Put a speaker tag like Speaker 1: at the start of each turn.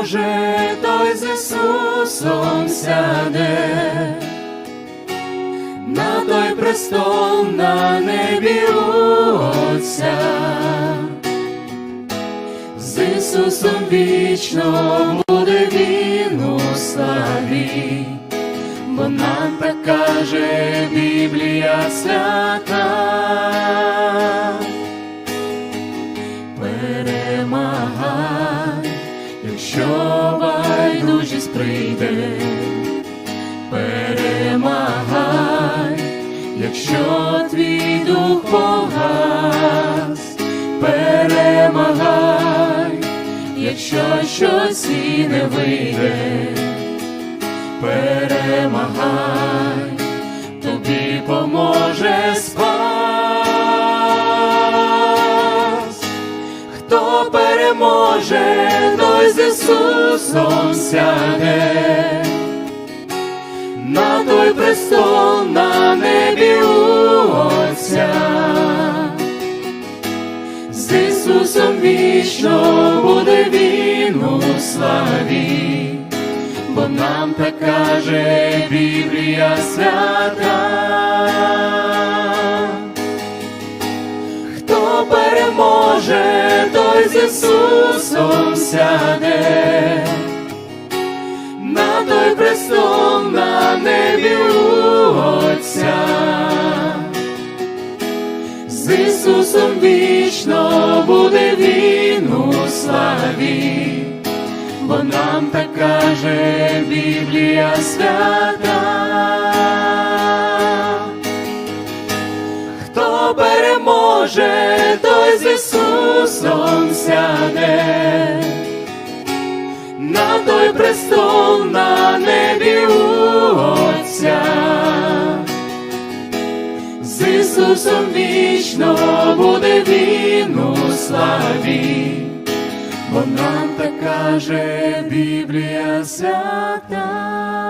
Speaker 1: Переможе, той з Ісусом сяде, на той престол на небі Отця, з Ісусом вічно буде він у славі, бо нам так каже Біблія свята якщо байдужість прийде, перемагай, якщо твій дух погас, перемагай, якщо щось і не вийде, перемагай, тобі поможе спас. Хто переможе, з Ісусом сяде, на той престол на небі Отця, з Ісусом вічно буде він у славі, бо нам так каже Біблія свята. Хто переможе, той з Ісусом сяде, на той престол на небі у Отця, з Ісусом вічно буде він у славі, бо нам так каже Біблія свята. Хто переможе, з Ісусом сяде, на той престол на небі у Отця, з Ісусом вічно буде він у славі, бо нам так каже Біблія свята.